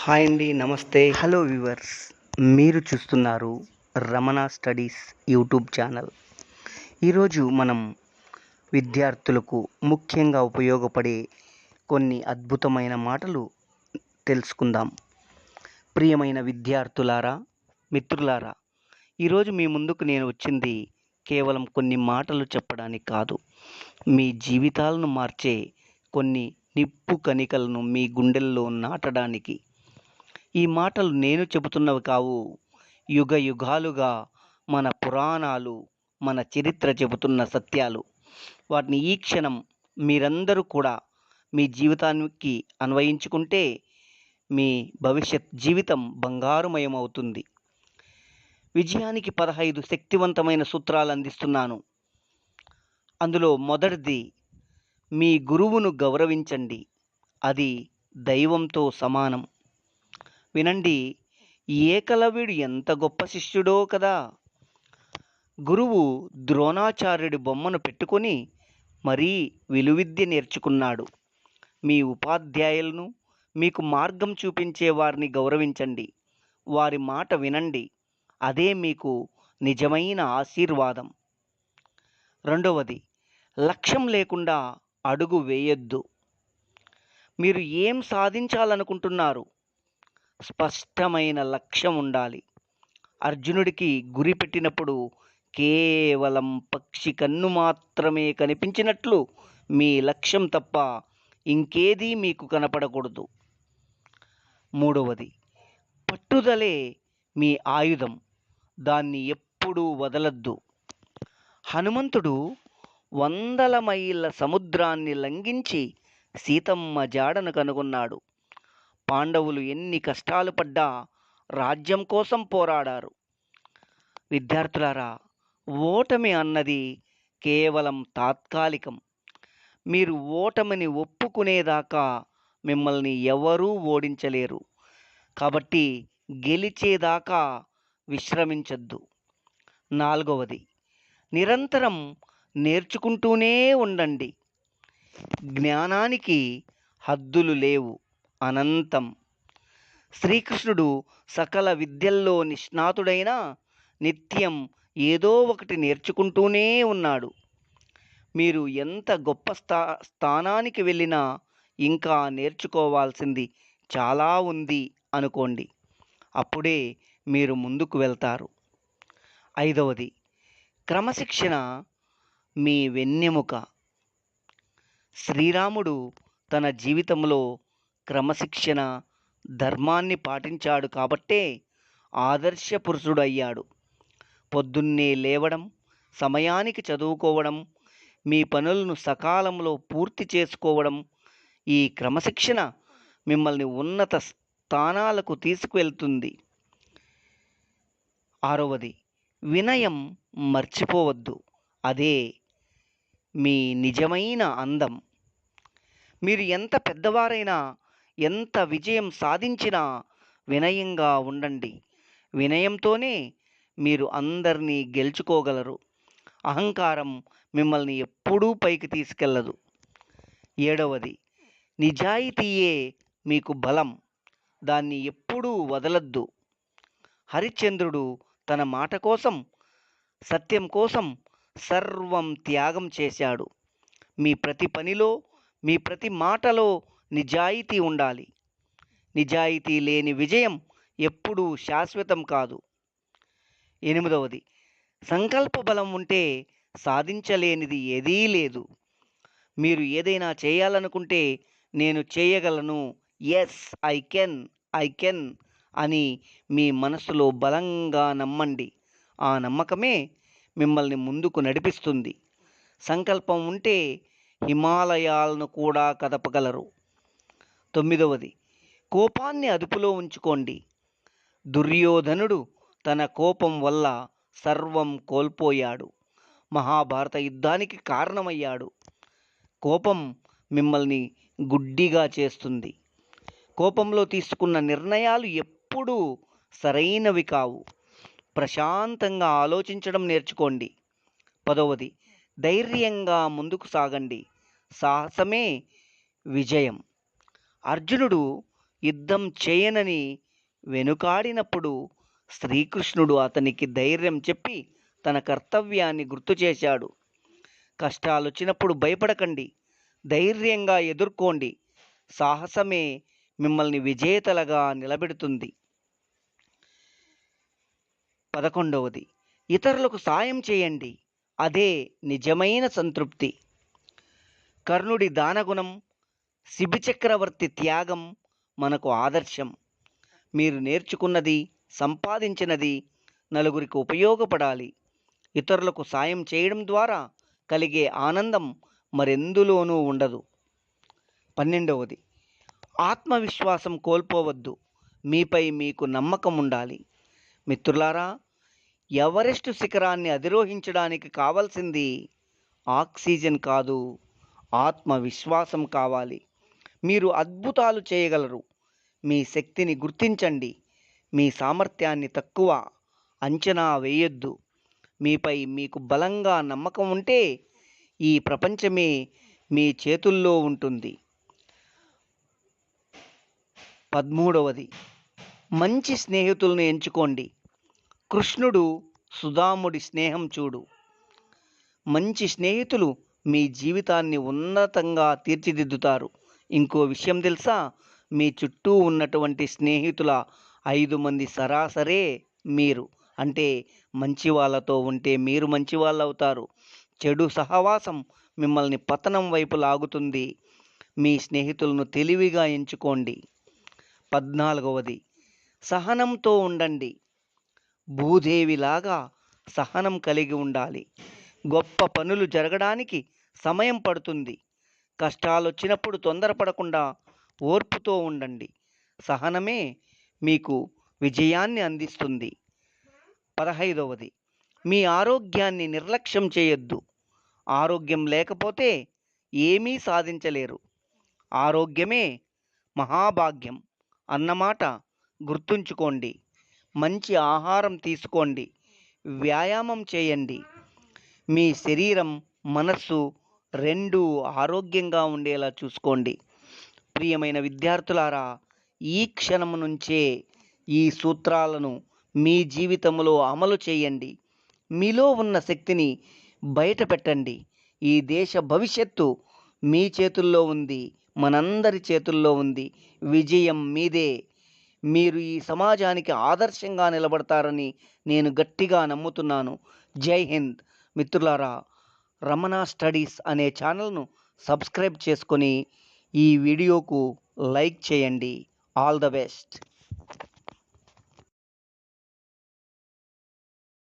Hi అండి నమస్తే. Hello viewers మీరు చూస్తున్నారు రమణ స్టడీస్ యూట్యూబ్ ఛానల్. ఈరోజు మనం విద్యార్థులకు ముఖ్యంగా ఉపయోగపడే కొన్ని అద్భుతమైన మాటలు తెలుసుకుందాం. ప్రియమైన విద్యార్థులారా మిత్రులారా ఈరోజు మీ ముందుకు నేను వచ్చింది కేవలం కొన్ని మాటలు చెప్పడానికి కాదు. మీ జీవితాలను మార్చే కొన్ని నిప్పు కణికలను మీ గుండెల్లో నాటడానికి ఈ మాటలు నేను చెబుతున్నవి కావు. యుగ యుగాలుగా మన పురాణాలు మన చరిత్ర చెబుతున్న సత్యాలు. వాటిని ఈ క్షణం మీరందరూ కూడా మీ జీవితానికి అన్వయించుకుంటే మీ భవిష్యత్ జీవితం బంగారుమయం అవుతుంది విజయానికి పదహైదు శక్తివంతమైన సూత్రాలు అందిస్తున్నాను. అందులో మొదటిది మీ గురువును గౌరవించండి. అది దైవంతో సమానం. వినండి ఏకలవ్యుడు ఎంత గొప్ప శిష్యుడో కదా! గురువు ద్రోణాచార్యుడి బొమ్మను పెట్టుకొని మరీ విలువిద్య నేర్చుకున్నాడు. మీ ఉపాధ్యాయులను మీకు మార్గం చూపించే వారిని గౌరవించండి. వారి మాట వినండి. అదే మీకు నిజమైన ఆశీర్వాదం. రెండవది లక్ష్యం లేకుండా అడుగు వేయొద్దు. మీరు ఏం సాధించాలనుకుంటున్నారు? స్పష్టమైన లక్ష్యం ఉండాలి. అర్జునుడికి గురి పెట్టినప్పుడు కేవలం పక్షి కన్ను మాత్రమే కనిపించినట్లు మీ లక్ష్యం తప్ప ఇంకేదీ మీకు కనపడకూడదు. మూడవది పట్టుదలే మీ ఆయుధం. దాన్ని ఎప్పుడూ వదలద్దు. హనుమంతుడు వందల మైళ్ళ సముద్రాన్ని లంఘించి సీతమ్మ జాడను కనుగొన్నాడు. పాండవులు ఎన్ని కష్టాలు పడ్డా రాజ్యం కోసం పోరాడారు. విద్యార్థులారా ఓటమి అన్నది కేవలం తాత్కాలికం. మీరు ఓటమిని ఒప్పుకునేదాకా మిమ్మల్ని ఎవరూ ఓడించలేరు. కాబట్టి గెలిచేదాకా విశ్రమించద్దు. నాలుగవది నిరంతరం నేర్చుకుంటూనే ఉండండి. జ్ఞానానికి హద్దులు లేవు. అనంతం. శ్రీకృష్ణుడు సకల విద్యల్లో నిష్ణాతుడైన నిత్యం ఏదో ఒకటి నేర్చుకుంటూనే ఉన్నాడు. మీరు ఎంత గొప్ప స్థా స్థానానికి వెళ్ళినా ఇంకా నేర్చుకోవాల్సింది చాలా ఉంది అనుకోండి. అప్పుడే మీరు ముందుకు వెళ్తారు. ఐదవది క్రమశిక్షణ మీ వెన్నెముక. శ్రీరాముడు తన జీవితంలో క్రమశిక్షణ ధర్మాన్ని పాటించాడు కాబట్టే ఆదర్శ పురుషుడు అయ్యాడు పొద్దున్నే లేవడం సమయానికి చదువుకోవడం మీ పనులను సకాలంలో పూర్తి చేసుకోవడం ఈ క్రమశిక్షణ మిమ్మల్ని ఉన్నత స్థానాలకు తీసుకువెళ్తుంది. ఆరవది వినయం మర్చిపోవద్దు. అదే మీ నిజమైన అందం. మీరు ఎంత పెద్దవారైనా ఎంత విజయం సాధించినా వినయంగా ఉండండి. వినయంతోనే మీరు అందరినీ గెలుచుకోగలరు. అహంకారం మిమ్మల్ని ఎప్పుడూ పైకి తీసుకెళ్ళదు ఏడవది నిజాయితీయే మీకు బలం. దాన్ని ఎప్పుడూ వదలద్దు. హరిశ్చంద్రుడు తన మాట కోసం సత్యం కోసం సర్వం త్యాగం చేశాడు. మీ ప్రతి పనిలో మీ ప్రతి మాటలో నిజాయితీ ఉండాలి. నిజాయితీ లేని విజయం ఎప్పుడూ శాశ్వతం కాదు. ఎనిమిదవది సంకల్ప బలం ఉంటే సాధించలేనిది ఏదీ లేదు. మీరు ఏదైనా చేయాలనుకుంటే నేను చేయగలను. Yes I can I can అని మీ మనసులో బలంగా నమ్మండి. ఆ నమ్మకమే మిమ్మల్ని ముందుకు నడిపిస్తుంది. సంకల్పం ఉంటే హిమాలయాలను కూడా కదపగలరు. తొమ్మిదవది. కోపాన్ని అదుపులో ఉంచుకోండి. దుర్యోధనుడు తన కోపం వల్ల సర్వం కోల్పోయాడు. మహాభారత యుద్ధానికి కారణమయ్యాడు. కోపం మిమ్మల్ని గుడ్డిగా చేస్తుంది. కోపంలో తీసుకున్న నిర్ణయాలు ఎప్పుడూ సరైనవి కావు. ప్రశాంతంగా ఆలోచించడం నేర్చుకోండి. పదవది ధైర్యంగా ముందుకు సాగండి. సాహసమే విజయం. అర్జునుడు యుద్ధం చేయనని వెనుకాడినప్పుడు శ్రీకృష్ణుడు అతనికి ధైర్యం చెప్పి తన కర్తవ్యాన్ని గుర్తు చేశాడు. కష్టాలు వచ్చినప్పుడు భయపడకండి. ధైర్యంగా ఎదుర్కోండి. సాహసమే మిమ్మల్ని విజేతలుగా నిలబెడుతుంది. పదకొండవది. ఇతరులకు సాయం చేయండి. అదే నిజమైన సంతృప్తి. కర్ణుడి దానగుణం శిబిచక్రవర్తి త్యాగం మనకు ఆదర్శం. మీరు నేర్చుకున్నది సంపాదించినది నలుగురికి ఉపయోగపడాలి. ఇతరులకు సాయం చేయడం ద్వారా కలిగే ఆనందం మరెందులోనూ ఉండదు. పన్నెండవది ఆత్మవిశ్వాసం కోల్పోవద్దు. మీపై మీకు నమ్మకం ఉండాలి. మిత్రులారా ఎవరెస్ట్ శిఖరాన్ని అధిరోహించడానికి కావాల్సింది ఆక్సిజన్ కాదు ఆత్మవిశ్వాసం కావాలి. మీరు అద్భుతాలు చేయగలరు. మీ శక్తిని గుర్తించండి. మీ సామర్థ్యాన్ని తక్కువ అంచనా వేయొద్దు. మీపై మీకు బలంగా నమ్మకం ఉంటే ఈ ప్రపంచమే మీ చేతుల్లో ఉంటుంది. పదమూడవది. మంచి స్నేహితులను ఎంచుకోండి. కృష్ణుడు సుధాముడి స్నేహం చూడు. మంచి స్నేహితులు మీ జీవితాన్ని ఉన్నతంగా తీర్చిదిద్దుతారు. ఇంకో విషయం తెలుసా? మీ చుట్టూ ఉన్నటువంటి స్నేహితుల ఐదు మంది సరాసరే మీరు. అంటే మంచి వాళ్ళతో ఉంటే మీరు మంచి వాళ్ళు అవుతారు చెడు సహవాసం మిమ్మల్ని పతనం వైపు లాగుతుంది. మీ స్నేహితులను తెలివిగా ఎంచుకోండి. పద్నాలుగవది. సహనంతో ఉండండి. భూదేవిలాగా సహనం కలిగి ఉండాలి. గొప్ప పనులు జరగడానికి సమయం పడుతుంది. కష్టాలు వచ్చినప్పుడు తొందరపడకుండా ఓర్పుతో ఉండండి. సహనమే మీకు విజయాన్ని అందిస్తుంది. పదహైదవది. మీ ఆరోగ్యాన్ని నిర్లక్ష్యం చేయొద్దు. ఆరోగ్యం లేకపోతే ఏమీ సాధించలేరు. ఆరోగ్యమే మహాభాగ్యం. అన్నమాట గుర్తుంచుకోండి. మంచి ఆహారం తీసుకోండి. వ్యాయామం చేయండి. మీ శరీరం మనస్సు రెండు ఆరోగ్యంగా ఉండేలా చూసుకోండి. ప్రియమైన విద్యార్థులారా ఈ క్షణం నుంచే ఈ సూత్రాలను మీ జీవితంలో అమలు చేయండి. మీలో ఉన్న శక్తిని బయట పెట్టండి ఈ దేశ భవిష్యత్తు మీ చేతుల్లో ఉంది మనందరి చేతుల్లో ఉంది. విజయం మీదే. మీరు ఈ సమాజానికి ఆదర్శంగా నిలబడతారని నేను గట్టిగా నమ్ముతున్నాను. జై హింద్. మిత్రులారా రమణ స్టడీస్ అనే ఛానల్ను సబ్స్క్రైబ్ చేసుకొని ఈ వీడియోకు లైక్ చేయండి. All the best.